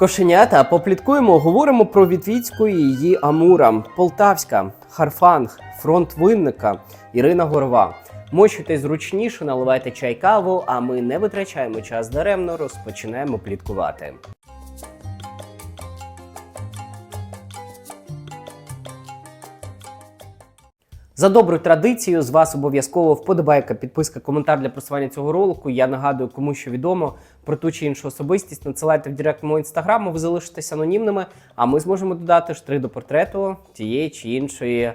Кошенята, попліткуємо, говоримо про Вітвіцьку і її Амура, Полтавська, Харфанг, фронт Винника, Ірина Горова. Мочуйтесь зручніше, наливайте чай каву, а ми не витрачаємо час даремно, розпочинаємо пліткувати. За добру традицію з вас обов'язково вподобайка, підписка, коментар для просування цього ролику. Я нагадую, кому що відомо про ту чи іншу особистість. Надсилайте в директ мого інстаграму, ви залишитесь анонімними, а ми зможемо додати штрих до портрету тієї чи іншої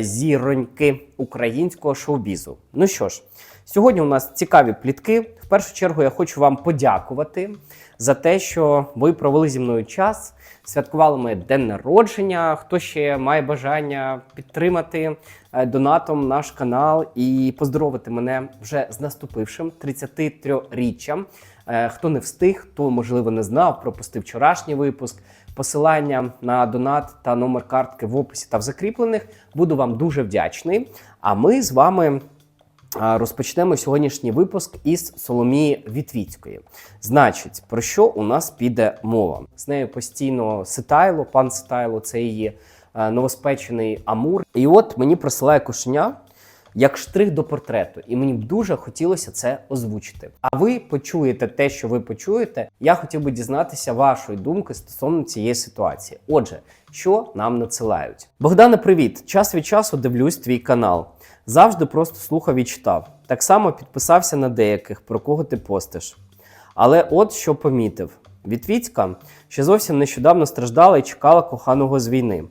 зіроньки українського шоу-бізу. Ну що ж, сьогодні у нас цікаві плітки. В першу чергу я хочу вам подякувати за те, що ви провели зі мною час, святкували моє день народження. Хто ще має бажання підтримати е, донатом наш канал і поздоровити мене вже з наступившим 33-річчям. Е, Хто не встиг, хто можливо не знав, пропустив вчорашній випуск. Посилання на донат та номер картки в описі та в закріплених. Буду вам дуже вдячний. А ми з вами розпочнемо сьогоднішній випуск із Соломії Вітвіцької. Значить, про що у нас піде мова? З нею постійно Ситайло, пан Ситайло, це її е, новоспечений Амур. І от мені присилає кошеня як штрих до портрету, і мені б дуже хотілося це озвучити. А ви почуєте те, що ви почуєте. Я хотів би дізнатися вашої думки стосовно цієї ситуації. Отже, що нам надсилають? Богдане, привіт! Час від часу дивлюсь твій канал. Завжди просто слухав і читав. Так само підписався на деяких, про кого ти постиш. Але от що помітив: Вітвіцька ще зовсім нещодавно страждала і чекала коханого з війни.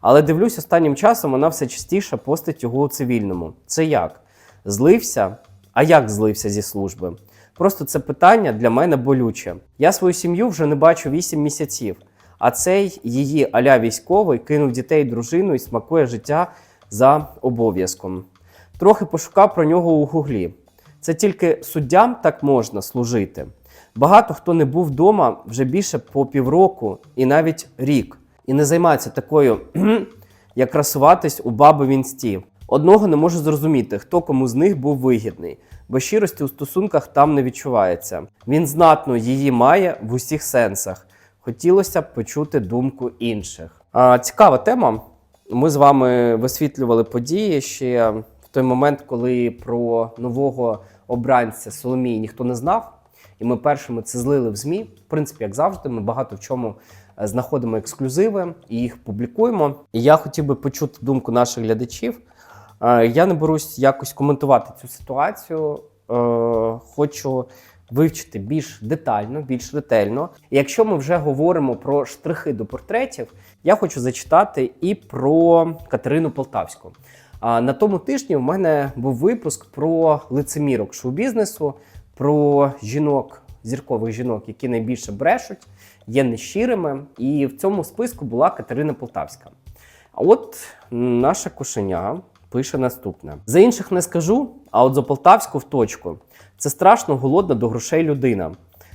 Але дивлюсь, останнім часом вона все частіше постить його у цивільному. Це як? Злився? А як злився зі служби? Просто це питання для мене болюче. Я свою сім'ю вже не бачу 8 місяців, а цей її аля військовий кинув дітей, дружину і смакує життя за обов'язком. Трохи пошукав про нього у гуглі. Це тільки суддям так можна служити. Багато хто не був вдома вже більше по півроку і навіть рік, і не займається такою, як красуватись у баби в інсті. Одного не можу зрозуміти, хто кому з них був вигідний, бо щирості у стосунках там не відчувається. Він знатно її має в усіх сенсах. Хотілося б почути думку інших. А, цікава тема. Ми з вами висвітлювали події ще в той момент, коли про нового обранця Соломії ніхто не знав. І ми першими це злили в ЗМІ. В принципі, як завжди, ми багато в чому е, знаходимо ексклюзиви і їх публікуємо. І я хотів би почути думку наших глядачів. Е, Я не берусь якось коментувати цю ситуацію. Е, Хочу вивчити більш детально, більш ретельно. Якщо ми вже говоримо про штрихи до портретів, я хочу зачитати і про Катерину Полтавську. А на тому тижні в мене був випуск про лицемірок шоу-бізнесу, про жінок, зіркових жінок, які найбільше брешуть, є нещирими. І в цьому списку була Катерина Полтавська. А от наша кошеня пише наступне: за інших не скажу, а от за Полтавську в точку. Це страшно голодна до грошей людина.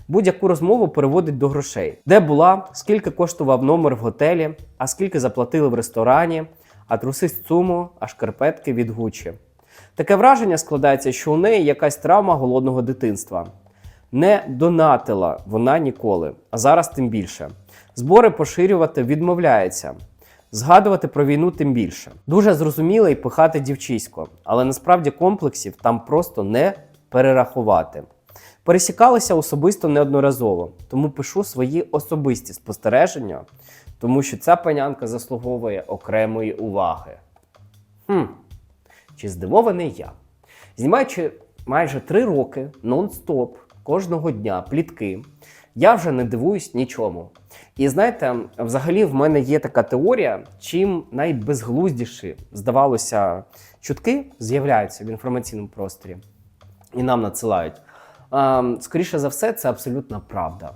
Будь-яку розмову переводить до грошей. Де була, скільки коштував номер в готелі, а скільки заплатили в ресторані, а труси з цуму, а шкарпетки від Гучі. Таке враження складається, що у неї якась травма голодного дитинства. Не донатила вона ніколи, а зараз тим більше. Збори поширювати відмовляється. Згадувати про війну тим більше. Дуже зрозуміло і пихати дівчисько, але насправді комплексів там просто не перерахувати. Пересікалися особисто неодноразово, тому пишу свої особисті спостереження, тому що ця панянка заслуговує окремої уваги. Хм, чи здивований я? Знімаючи майже три роки нон-стоп кожного дня плітки, я вже не дивуюсь нічому. І знаєте, взагалі в мене є така теорія, чим найбезглуздіші, здавалося, чутки з'являються в інформаційному просторі і нам надсилають. Скоріше за все, це абсолютна правда.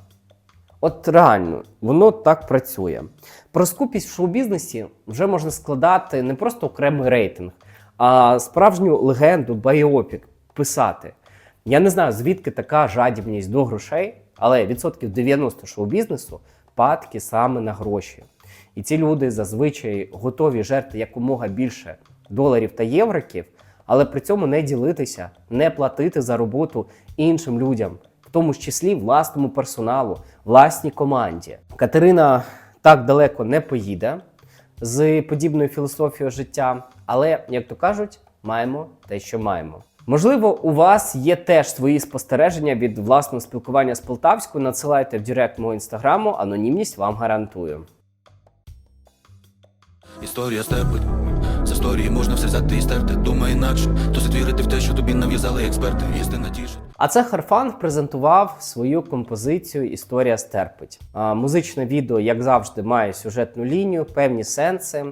От реально, воно так працює. Про скупість в шоу-бізнесі вже можна складати не просто окремий рейтинг, а справжню легенду, байопік писати. Я не знаю, звідки така жадібність до грошей, але відсотків 90 шоу-бізнесу падки саме на гроші. І ці люди зазвичай готові жерти якомога більше доларів та євриків, але при цьому не ділитися, не платити за роботу іншим людям, тому числі власному персоналу, власній команді. Катерина так далеко не поїде з подібною філософією життя, але, як то кажуть, маємо те, що маємо. Можливо, у вас є теж свої спостереження від власного спілкування з Полтавською. Надсилайте в Директ мого інстаграму, анонімність вам гарантую. Історія степить історії можна все взяти і стерти. Думай інакше, досить вірити в те, що тобі нав'язали експерти. Істина тішить. А це Харфан презентував свою композицію Історія стерпить. А, музичне відео, як завжди, має сюжетну лінію, певні сенси.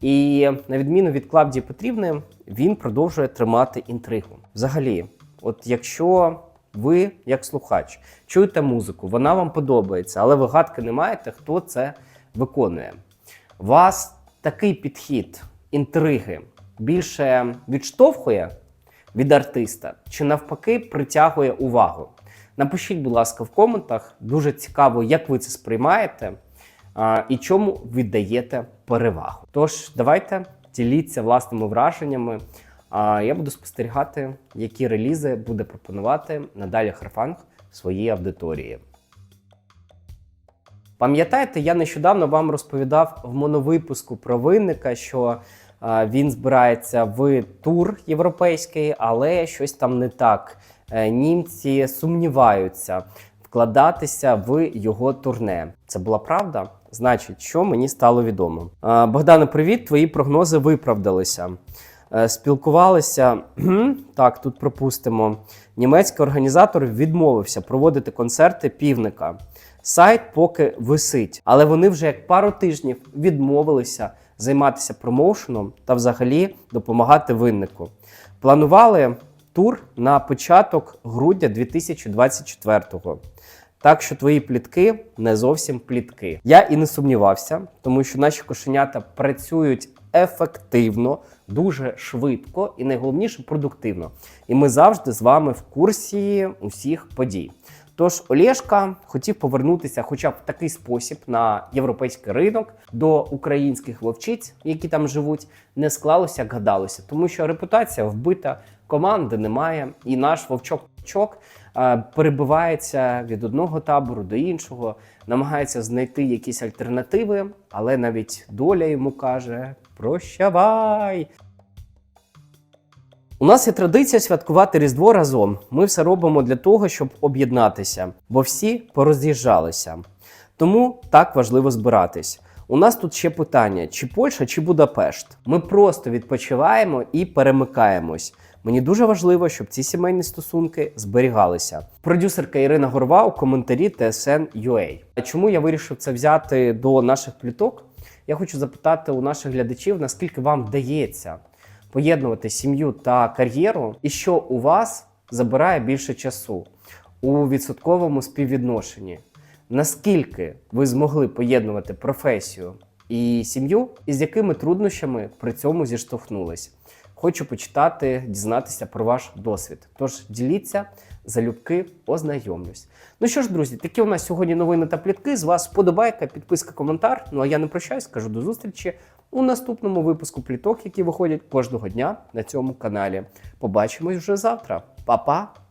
І на відміну від Клавдії Петрівни, він продовжує тримати інтригу. Взагалі, от якщо ви, як слухач, чуєте музику, вона вам подобається, але ви гадки не маєте, хто це виконує. Вас такий підхід інтриги більше відштовхує від артиста чи навпаки притягує увагу. Напишіть, будь ласка, в коментах. Дуже цікаво, як ви це сприймаєте а, і чому віддаєте перевагу. Тож, давайте діліться власними враженнями. А я буду спостерігати, які релізи буде пропонувати надалі Харфанг своїй аудиторії. Пам'ятаєте, я нещодавно вам розповідав в моновипуску про винника, що він збирається в тур європейський, але щось там не так. Е, німці сумніваються вкладатися в його турне. Це була правда? Значить, що мені стало відомо. Богдане, привіт! Твої прогнози виправдалися. Е, Спілкувалися так, тут пропустимо. Німецький організатор відмовився проводити концерти півника. Сайт поки висить, але вони вже як пару тижнів відмовилися займатися промоушеном та взагалі допомагати виннику. Планували тур на початок грудня 2024-го. Так що твої плітки не зовсім плітки. Я і не сумнівався, тому що наші кошенята працюють ефективно, дуже швидко і найголовніше продуктивно. І ми завжди з вами в курсі усіх подій. Тож Олєшка хотів повернутися, хоча б в такий спосіб, на європейський ринок до українських вовчиць, які там живуть, не склалося, як гадалося, тому що репутація вбита, команди немає, і наш вовчок-чок е, перебивається від одного табору до іншого, намагається знайти якісь альтернативи, але навіть доля йому каже: прощавай. У нас є традиція святкувати Різдво разом. Ми все робимо для того, щоб об'єднатися, бо всі пороз'їжджалися. Тому так важливо збиратись. У нас тут ще питання: чи Польща, чи Будапешт. Ми просто відпочиваємо і перемикаємось. Мені дуже важливо, щоб ці сімейні стосунки зберігалися. Продюсерка Ірина Горва у коментарі TSN.ua. А чому я вирішив це взяти до наших пліток? Я хочу запитати у наших глядачів, наскільки вам вдається поєднувати сім'ю та кар'єру, і що у вас забирає більше часу у відсотковому співвідношенні. Наскільки ви змогли поєднувати професію і сім'ю, і з якими труднощами при цьому зіштовхнулись? Хочу почитати, дізнатися про ваш досвід. Тож діліться, залюбки, ознайомлюсь. Ну що ж, друзі, такі у нас сьогодні новини та плітки. З вас вподобайка, підписка, коментар. Ну а я не прощаюсь, кажу до зустрічі у наступному випуску пліток, які виходять кожного дня на цьому каналі. Побачимось вже завтра. Па-па!